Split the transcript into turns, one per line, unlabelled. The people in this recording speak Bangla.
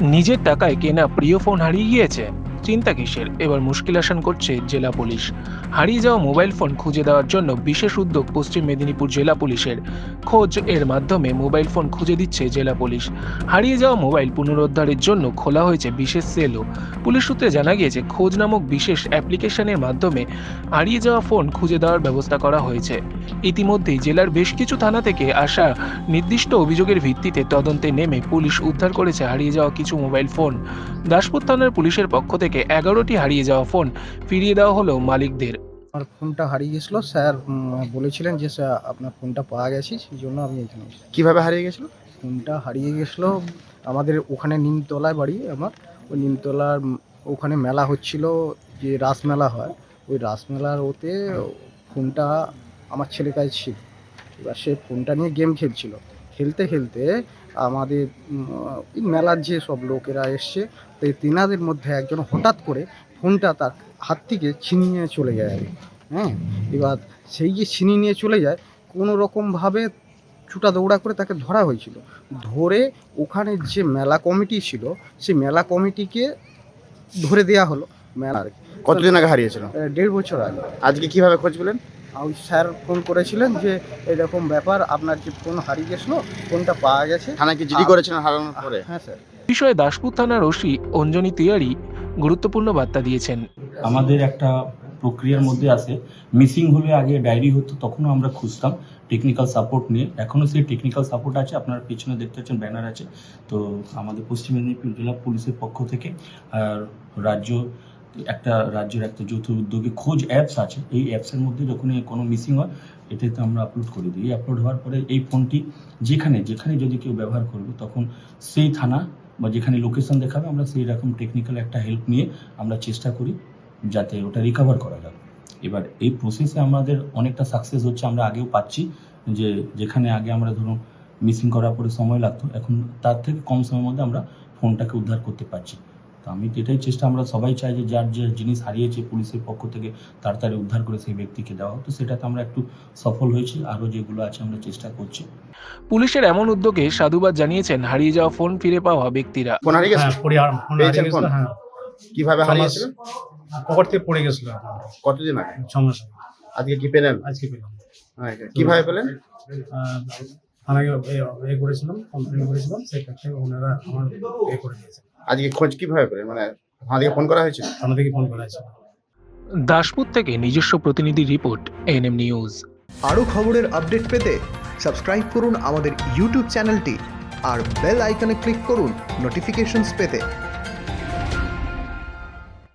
নিজের টাকায় কেনা প্রিয় ফোন হারিয়ে গিয়েছে। চিন্তা কিসের? এবার মুশকিল আসান করছে জেলা পুলিশ। হারিয়ে যাওয়া মোবাইল ফোন খুঁজে দেওয়ার জন্য বিশেষ উদ্যোগ পশ্চিম মেদিনীপুর জেলা পুলিশের। খোঁজ এর মাধ্যমে মোবাইল ফোন খুঁজে দিচ্ছে জেলা পুলিশ। হারিয়ে যাওয়া মোবাইল পুনরুদ্ধারের জন্য খোলা হয়েছে বিশেষ সেলও। পুলিশ সূত্রে জানা গিয়েছে, খোঁজ নামক বিশেষ অ্যাপ্লিকেশনের মাধ্যমে হারিয়ে যাওয়া ফোন খুঁজে দেওয়ার ব্যবস্থা করা হয়েছে। ইতিমধ্যেই জেলার বেশ কিছু থানা থেকে আসা নির্দিষ্ট অভিযোগের ভিত্তিতে তদন্তে নেমে পুলিশ উদ্ধার করেছে হারিয়ে যাওয়া কিছু মোবাইল ফোন। দাসপুর থানার পুলিশের পক্ষ থেকে এগারোটি হারিয়ে যাওয়া ফোন ফিরিয়ে দেওয়া হলো মালিকদের।
আমার ফোনটা হারিয়ে গেছিল। স্যার বলেছিলেন যে স্যার আপনার ফোনটা পাওয়া গেছে সেই জন্য আমি এখানে এসেছি।
কীভাবে হারিয়ে গেছিল?
ফোনটা হারিয়ে গেছিল আমাদের ওখানে নিমতলায় বাড়ি আমার। ওই নিমতলার ওখানে মেলা হচ্ছিল যে রাস মেলা হয়। ওই রাস মেলার ওতে ফোনটা আমার ছেলের কাছে ছিল। এবার সে ফোনটা নিয়ে গেম খেলছিল। খেলতে খেলতে আমাদের মেলার যে সব লোকেরা এসছে তো এই তেনাদের মধ্যে একজন হঠাৎ করে ফোনটা তার হাত থেকে ছিনিয়ে নিয়ে চলে যায়। আর। হ্যাঁ এবার সেই যে ছিনিয়ে নিয়ে চলে যায় কোনো রকমভাবে ছুটা দৌড়া করে তাকে ধরা হয়েছিল। ধরে ওখানে যে মেলা কমিটি ছিল সেই মেলা কমিটিকে ধরে দেয়া হলো। মেলা আর কি।
কতদিন আগে হারিয়েছিল?
দেড় বছর আগে।
আজকে কীভাবে খোঁজ পেলেন?
ওই স্যার ফোন করেছিলেন যে এরকম ব্যাপার আপনার যে ফোন হারিয়ে গেছিল ফোনটা পাওয়া গেছে।
থানায় কি জিডি করেছিলেন হারানোর পরে?
হ্যাঁ স্যার।
বিষয়ে দাসপুর থানার ওসি অঞ্জনী তিয়ারি গুরুত্বপূর্ণ বার্তা দিয়েছেন।
আমাদের একটা প্রক্রিয়ার মধ্যে আছে। মিসিং হলে আগে ডায়েরি হতো তখনও আমরা খুঁজতাম টেকনিক্যাল সাপোর্ট নিয়ে। এখনও সেই টেকনিক্যাল সাপোর্ট আছে আপনার পিছনে দেখতে পাচ্ছেন ব্যানার আছে। তো আমাদের পশ্চিম মেদিনীপুর জেলা পুলিশের পক্ষ থেকে আর রাজ্য একটা রাজ্যের একটা যৌথ উদ্যোগে খোঁজ অ্যাপস আছে। এই অ্যাপসের মধ্যে যখন কোনো মিসিং হয়, এটাতে আমরা আপলোড করে দিই। আপলোড হওয়ার পরে এই ফোনটি যেখানে যেখানে যদি কেউ ব্যবহার করবে, তখন সেই থানা বা যেখানে লোকেশন দেখাবে, আমরা সেই রকম টেকনিক্যাল একটা হেল্প নিয়ে আমরা চেষ্টা করি যাতে ওটা রিকভার করা যাবে এবার এই প্রসেসে আমাদের অনেকটা সাকসেস হচ্ছে। আমরা আগেও পাচ্ছি যে যেখানে আগে আমরা ধরুন মিসিং করার পরে সময় লাগতো, এখন তার থেকে কম সময়ের মধ্যে আমরা ফোনটাকে উদ্ধার করতে পারছি। আমি তো এটাই চেষ্টা আমরা সবাই চাই যে যার যে জিনিস হারিয়েছে পুলিশের পক্ষ থেকে তাড়াতাড়ি উদ্ধার করে সেই ব্যক্তিকে দেওয়া তো সেটাতে আমরা একটু সফল হয়েছি আরও যেগুলো আছে আমরা চেষ্টা করছি।
পুলিশের এমন উদ্যোগে সাধুবাদ জানিয়েছেন হারিয়ে যাওয়া ফোন ফিরে পাওয়া ব্যক্তিরা।
ফোন হারিয়ে গেছে
হ্যাঁ পড়ে আর ফোন
পেয়েছেন ফোন?
হ্যাঁ।
কীভাবে হারিয়েছিল?
পকেট থেকে পড়ে গেছিল।
কতদিন আগে?
ছ মাস
আজকে কি পেলেন?
আজকে পেলাম।
হ্যাঁ, কীভাবে পেলেন?
থানাকে এ- এ করেছিলাম কমপ্লেন করেছিলাম সেখান থেকে ওনারা আমার এ করে দিয়েছে
আজকে খোঁজ কীভাবে পেলেন? মানে আমাদেরকে ফোন করা হয়েছে?
আমাদেরকে থেকে ফোন করা হয়েছে।
দাসপুর থেকে নিজস্ব প্রতিনিধি রিপোর্ট এনএম নিউজ
আরও খবরের আপডেট পেতে সাবস্ক্রাইব করুন আমাদের ইউটিউব চ্যানেলটি আর বেল আইকনে ক্লিক করুন নোটিফিকেশনস পেতে।